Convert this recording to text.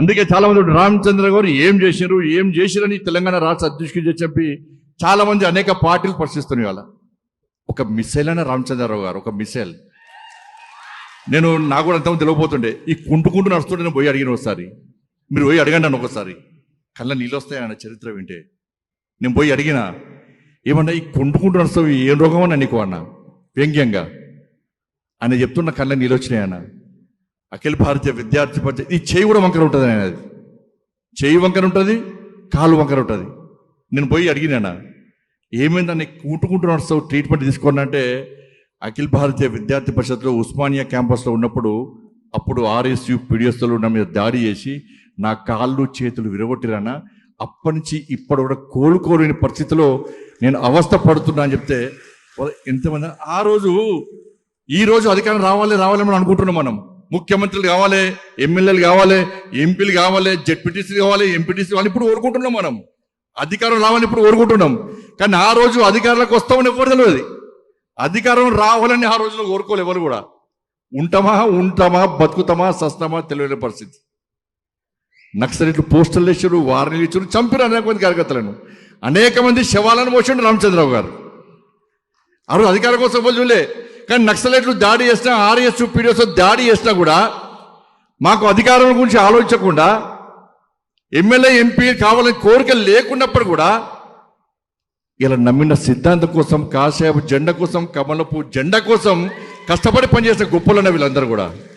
అందుకే చాలా మంది రామచంద్ర గారు ఏం చేశారు ఏం చేసిరని తెలంగాణ రాష్ట్ర అధ్యక్షుడు చెప్పి చాలా మంది అనేక పార్టీలు ప్రశ్నిస్తున్నాయి వాళ్ళ ఒక మిసైల్ అయినా రామచంద్రరావు గారు ఒక మిసైల్. నేను నాకు కూడా అంతమంది తెలియపోతుండే ఈ కుంటుకుంటూ నడుస్తుంటే నేను పోయి అడిగిన ఒకసారి. మీరు పోయి అడగండి అని ఒకసారి. కళ్ళ నీళ్ళు వస్తాయి ఆయన చరిత్ర వింటే. నేను పోయి అడిగిన ఏమన్నా ఈ కుంటుకుంటూ నడుస్తావు ఏం రోగం అని నీకు అన్న? వ్యంగ్యంగా. ఆయన చెప్తున్న కళ్ళ నీళ్ళు వచ్చినాయి అన్న అఖిల భారతీయ విద్యార్థి పరిషత్ ఈ చేయి కూడా వంకర ఉంటుంది ఆయన అది. చేయి వంకర ఉంటుంది కాలు వంకర ఉంటుంది. నేను పోయి అడిగినానా ఏమైందని కూటుకుంటూ నడుస్తావు ట్రీట్మెంట్ తీసుకోండి అంటే అఖిల భారతీయ విద్యార్థి పరిషత్లో ఉస్మానియా క్యాంపస్లో ఉన్నప్పుడు అప్పుడు ఆర్ఎస్యు పిడిఎస్లో నా మీద దాడి చేసి నా కాళ్ళు చేతులు విరగొట్టిరానా అప్పటి నుంచి ఇప్పటి కూడా కోలుకోలేని పరిస్థితిలో నేను అవస్థ పడుతున్నా అని చెప్తే ఎంతమంది ఆ రోజు ఈ రోజు అధికారం రావాలి రావాలని అనుకుంటున్నాం మనం. ముఖ్యమంత్రులు కావాలి ఎమ్మెల్యేలు కావాలి ఎంపీలు కావాలి జెడ్పీటీసీలు కావాలి ఎంపీటీసీ కావాలి ఇప్పుడు ఓరుకుంటున్నాం మనం. అధికారం రావాలని ఇప్పుడు ఓరుకుంటున్నాం కానీ ఆ రోజు అధికారులకు వస్తామని ఎవరు తెలియదు అధికారం రావాలని ఆ రోజులో కోరుకోలేదు ఎవరు కూడా. ఉంటామా ఉంటామా బతుకుతామా సస్తామా తెలియని పరిస్థితి. నక్సలెట్లు పోస్టర్లు వేసారు వారిని ఇచ్చారు చంపారు అనేక మంది కార్యకర్తలను. అనేక మంది శవాలను మోసిండు రామచంద్రరావు గారు. ఆ రోజు అధికారం కోసం ఎవరు చూడలే? కానీ నక్సలైట్లు దాడి చేసినా ఆర్ఎస్ పీడిఎస్ దాడి చేసినా కూడా మాకు అధికారం గురించి ఆలోచించకుండా ఎమ్మెల్యే ఎంపీ కావాలని కోరిక లేకున్నప్పుడు కూడా ఇలా నమ్మిన సిద్ధాంతం కోసం కాసేపు జెండా కోసం కమలపు జెండా కోసం కష్టపడి పనిచేసిన గొప్పలన్న వీళ్ళందరూ కూడా.